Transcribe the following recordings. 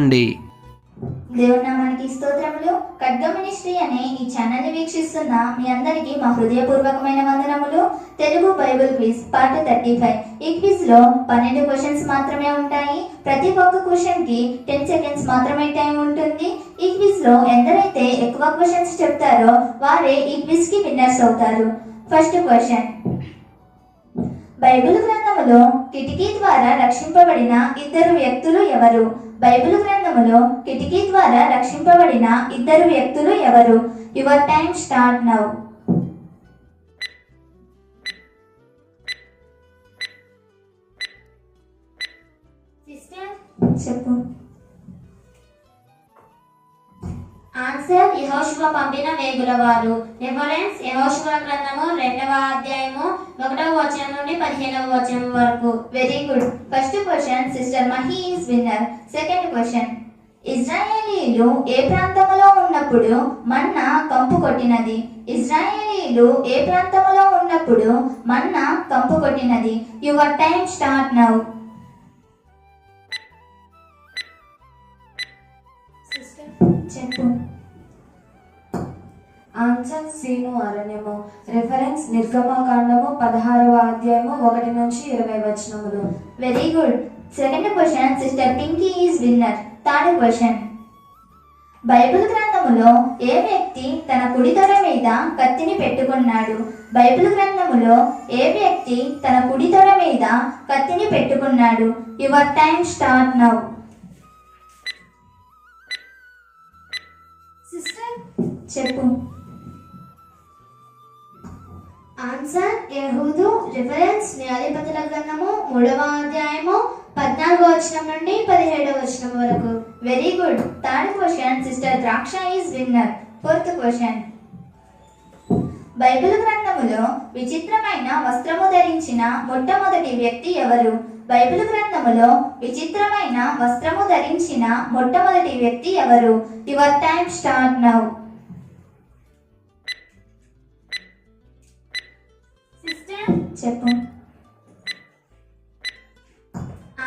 చదవండి. దేవునామానికి స్తోత్రములు. ఖడ్గమిని శ్రీ అనే ఈ ఛానల్ని వీక్షిస్తున్న మీ అందరికీ మా హృదయపూర్వకమైన వందనములు. Telugu Bible quiz part thirty five. ఈ క్విజ్లో పన్నెండు క్వశ్చన్స్ మాత్రమే ఉంటాయి. ప్రతి ఒక్క క్వశ్చన్కి టెన్ సెకండ్స్ మాత్రమే టైం ఉంటుంది. ఈ క్విజ్లో ఎందరైతే ఎక్కువ క్వశ్చన్స్ చెప్తారో వారే ఈ క్విజ్కి విన్నర్స్ అవుతారు. ఫస్ట్ క్వశ్చన్ బైబిల్ గ్రంథములో కిటికీ ద్వారా రక్షింపబడిన ఇద్దరు వ్యక్తులు ఎవరు? బైబిల్ గ్రంథములో కిటికీ ద్వారా రక్షింపబడిన ఇద్దరు వ్యక్తులు ఎవరు? Your time start now. చెప్పు. ఆన్సర్ యహోశువ పంపిన వేగుల వారు. రిఫరెన్స్ యహోశువ గ్రంథము రెండవ అధ్యాయము ఒకటవ వచనం నుండి పదిహేనవ వచనం వరకు. Very good first question sister Mahi is winner second question ఇజ్రాయేలీలు ఏ ప్రాంతంలో ఉన్నప్పుడు మన్నా కంపు కొట్టినది? ఇజ్రాయేలీలు ఏ ప్రాంతములో ఉన్నప్పుడు మన్నా కంపు కొట్టినది? యువర్ టైం స్టార్ట్ నౌ చెప్పు. ఆన్సర్ సీను అరణ్యము. రిఫరెన్స్ నిర్గమకాండము పదహారవ అధ్యాయము ఒకటి నుంచి ఇరవై వచనములు. Very good second question sister Pinky is winner third question Bible గ్రంథములో ఏ వ్యక్తి తన కుడి తొడ మీద కత్తిని పెట్టుకున్నాడు? బైబిల్ గ్రంథములో ఏ వ్యక్తి తన కుడి తొడ మీద కత్తిని పెట్టుకున్నాడు? Your time start now sister చెప్పు. ఆన్సర్ యహూదు రిఫరెన్స్ న్యాయాధిపతుల గ్రంథము మూడవ అధ్యాయము పద్నాలుగో వచనం నుండి పదిహేడవ వచనం వరకు. Very good third question sister Draksha is winner fourth question Bible గ్రంథములో విచిత్రమైన వస్త్రము ధరించిన మొట్టమొదటి వ్యక్తి ఎవరు? బైబిల్ గ్రంథములో విచిత్రమైన వస్త్రము ధరించిన మొట్టమొదటి వ్యక్తి ఎవరు? యువర్ టైం స్టార్ట్ నౌ చెప్పు.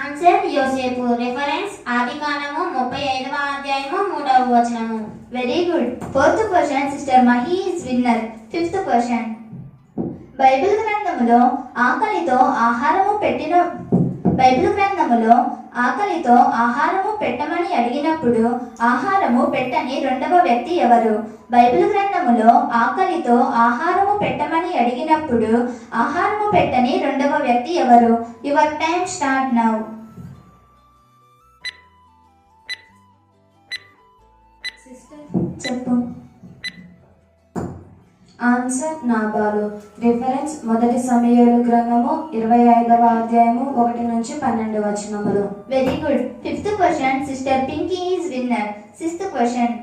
ఆన్సర్ యోసేపు. రిఫరెన్స్ ఆది కాలము ముప్పై ఐదవ అధ్యాయము మూడవ వచనము. Very good fourth question sister Mahi is winner fifth question Bible గ్రంథములో ఆకలితో ఆహారము పెట్టిన బైబిల్ గ్రంథములో ఆకలితో ఆహారము పెట్టమని అడిగినప్పుడు ఆహారము పెట్టని రెండవ వ్యక్తి ఎవరు? బైబిల్ గ్రంథములో ఆకలితో ఆహారము పెట్టమని అడిగినప్పుడు ఆహారము పెట్టని రెండవ వ్యక్తి ఎవరు? Your time start now. Sister చెప్పు. ఆన్సర్ నాబాలు రిఫరెన్స్ మొదటి సమయాలు గ్రంథము ఇరవై ఐదవ అధ్యాయము ఒకటి నుంచి పన్నెండు వచనములు. Very good fifth question sister Pinky is winner sixth question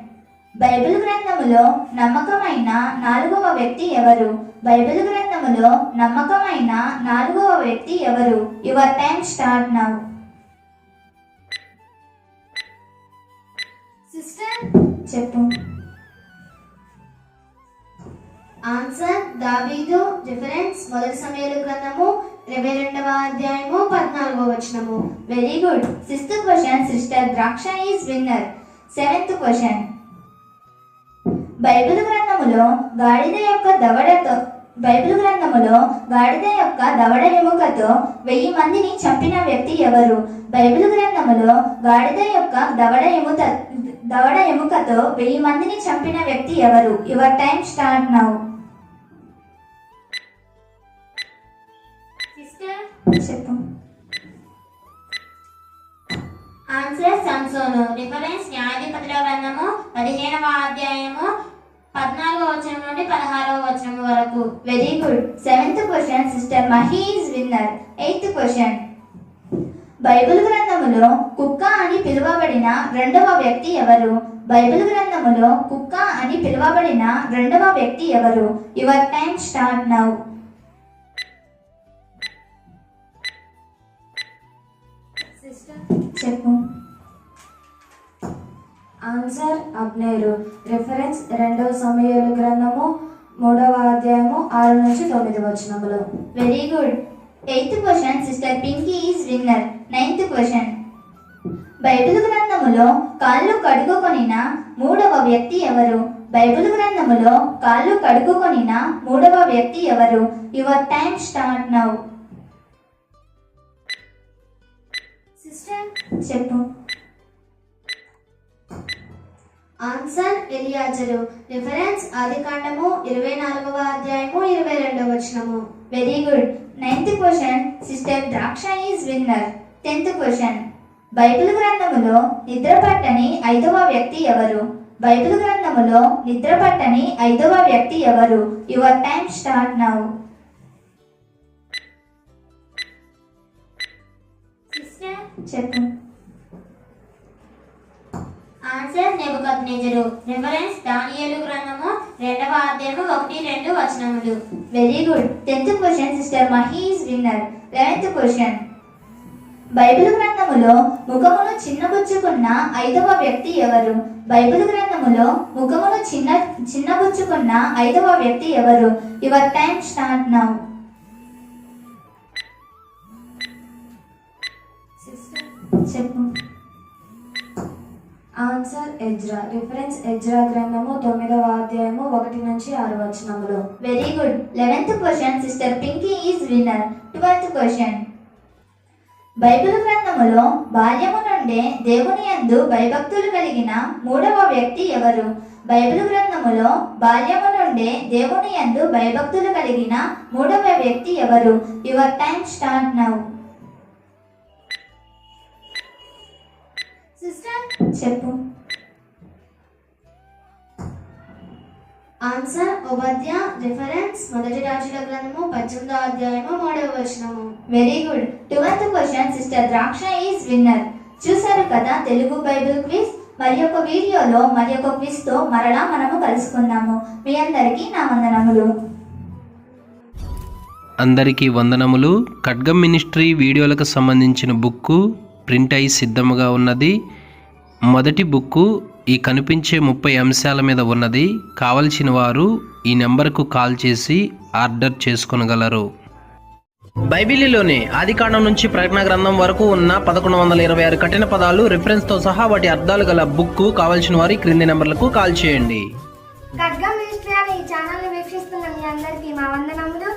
Bible గ్రంథములో నమ్మకమైన నాలుగవ వ్యక్తి ఎవరు? బైబిల్ గ్రంథములో నమ్మకమైన నాలుగవ వ్యక్తి ఎవరు? Your time start now sister చెప్పు. ఆన్సర్ దావీదు రిఫరెన్స్ మొదటి సమయాల గ్రంథము ఇరవై రెండవ అధ్యాయము పద్నాలుగో వచనము. Very good sixth question sister Draksha is winner seventh question Bible గ్రంథములో గాడిద యొక్క దవడతో బైబిల్ గ్రంథములో గాడిద యొక్క దవడ ఎముకతో వెయ్యి మందిని చంపిన వ్యక్తి ఎవరు? బైబిల్ గ్రంథములో గాడిద యొక్క దవడ ఎముత దవడ ఎముకతో వెయ్యి మందిని చంపిన వ్యక్తి ఎవరు? Your time start now answer Samson reference న్యాయాధిపతుల గ్రంథము పదిహేనవ అధ్యాయము పద్నాలుగో వచనం నుండి పదహారవ వచనం వరకు. Very good seventh question sister Mahi is winner eighth question Bible గ్రంథములో కుక్క అని పిలువబడిన రెండవ వ్యక్తి ఎవరు? బైబిల్ గ్రంథములో కుక్క అని పిలువబడిన రెండవ వ్యక్తి ఎవరు? యువర్ టైం స్టార్ట్ నౌ చెప్పు. ఆన్సర్ అబ్నేరు రిఫరెన్స్ రెండవ సమయాలు గ్రంథము మూడవ అధ్యాయము ఆరు నుంచి తొమ్మిది వచనములు. Very good eighth question sister Pinky is winner ninth question Bible గ్రంథములో కాళ్ళు కడుగుకొనిన మూడవ వ్యక్తి ఎవరు? బైబిల్ గ్రంథములో కాళ్ళు కడుగుకొనిన మూడవ వ్యక్తి ఎవరు? Your time start now sister చెప్పు. ఆన్సర్ ఎలియాజరు. రిఫరెన్స్ ఆదికాండము ఇరవై నాలుగవ అధ్యాయము ఇరవై రెండవ వచనము. Very good ninth question sister Draksha is winner tenth question Bible గ్రంథములో నిద్రపట్టని ఐదవ వ్యక్తి ఎవరు? బైబిల్ గ్రంథములో నిద్రపట్టని ఐదవ వ్యక్తి ఎవరు? యువర్ టైం స్టార్ట్ నౌ చెప్పు. ఆన్సర్ నెబుకద్నెజరు. రిఫరెన్స్ దానియేలు గ్రంథము రెండవ అధ్యాయము ఒకటి రెండు వచనములు. Very good tenth question sister Mahi is winner eleventh question Bible గ్రంథములో ముఖమును చిన్నబుచ్చుకున్న ఐదవ వ్యక్తి ఎవరు? బైబిల్ గ్రంథములో ముఖమును చిన్న చిన్నబుచ్చుకున్న ఐదవ వ్యక్తి ఎవరు? యువర్ టైం స్టార్ట్ నౌ చెప్పు. ఆన్సర్ ఎజ్రా రిఫరెన్స్ ఎజ్రా గ్రంథము తొమ్మిదవ అధ్యాయము ఒకటి నుంచి ఆరు వచనములు. Very good eleventh question sister Pinky is winner twelfth question Bible గ్రంథములో బాల్యము నుండే దేవుని యందు భయభక్తులు కలిగిన మూడవ వ్యక్తి ఎవరు? బైబిల్ గ్రంథములో బాల్యము నుండే దేవుని యందు భయభక్తులు కలిగిన మూడవ వ్యక్తి ఎవరు? యువర్ టైం స్టార్ట్ నౌ చెప్పు. ఆన్సర్ ఉపాధ్య రిఫరెన్స్ మొదటి రాజుల గ్రంథము పద్దెనిమిదో అధ్యాయము మూడవ వచనము. Very good twelfth question sister Draksha is winner చూసారు కదా తెలుగు బైబిల్ క్విజ్? మరి ఒక వీడియోలో మరి ఒక క్విజ్తో మరలా మనము కలుసుకుందాము. మీ అందరికీ నా వందనములు. అందరికీ వందనములు. ఖడ్గం మినిస్ట్రీ వీడియోలకు సంబంధించిన బుక్కు ప్రింట్ అయి సిద్ధముగా ఉన్నది. మొదటి బుక్కు ఈ కనిపించే ముప్పై అంశాల మీద ఉన్నది. కావలసిన వారు ఈ నెంబర్కు కాల్ చేసి ఆర్డర్ చేసుకొనగలరు. బైబిలీలోనే ఆదికాండం నుంచి ప్రకటన గ్రంథం వరకు ఉన్న పదకొండు వందల ఇరవై ఆరు కఠిన పదాలు రిఫరెన్స్తో సహా వాటి అర్థాలు గల బుక్కు కావలసిన వారి క్రింది నెంబర్లకు కాల్ చేయండి. ఖడ్గం మినిస్ట్రీ అనే ఈ ఛానల్ని వీక్షిస్తున్న మీ అందరికీ మా వందనములు.